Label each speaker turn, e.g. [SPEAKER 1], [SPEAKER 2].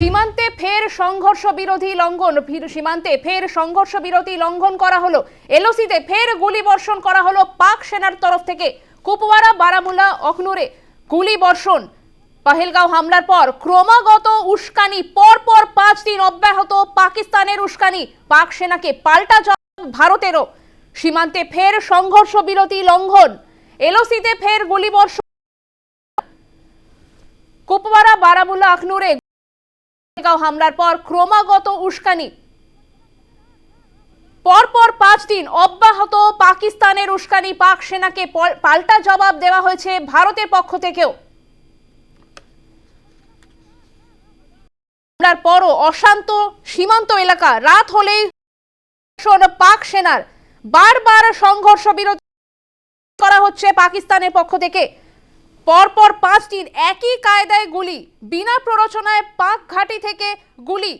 [SPEAKER 1] সীমান্তে ফের সংঘর্ষ বিরোধী লঙ্ঘন সীমান্তে ফের সংঘর্ষ বিরোধী লঙ্ঘন করা হলো। এলওসিতে ফের গুলি বর্ষণ করা হলো পাক সেনার তরফ থেকে। কুপওয়ারা, বারামুলা, অখনুরে গুলি বর্ষণ। পাহেলগাঁও হামলার পর ক্রমাগত উস্কানি পর পর পাঁচ দিন অব্যাহত পাকিস্তানের উস্কানি। পাক সেনাকে পাল্টা জবাব ভারতেরও। সীমান্তে ফের সংঘর্ষ বিরতি লঙ্ঘন। এলওসিতে ফের গুলি বর্ষণ। কুপওয়ারা, বারামুলা আখনুরে হামলার পর ক্রমাগত উস্কানি। পরপর পাঁচ দিন অব্যাহত পাকিস্তানের উস্কানি, পাক সেনাকে পাল্টা জবাব দেওয়া হয়েছে ভারতের পক্ষ থেকেও। হামলার পরও অশান্ত, সীমান্ত এলাকা। রাত হলেই পাক সেনার। বারবার সংঘর্ষ বিরতি করা হচ্ছে পাকিস্তানের পক্ষ থেকে। পরপর পাঁচটির একই কায়দায় গুলি। বিনা প্ররোচনায় পাক ঘাঁটি থেকে গুলি।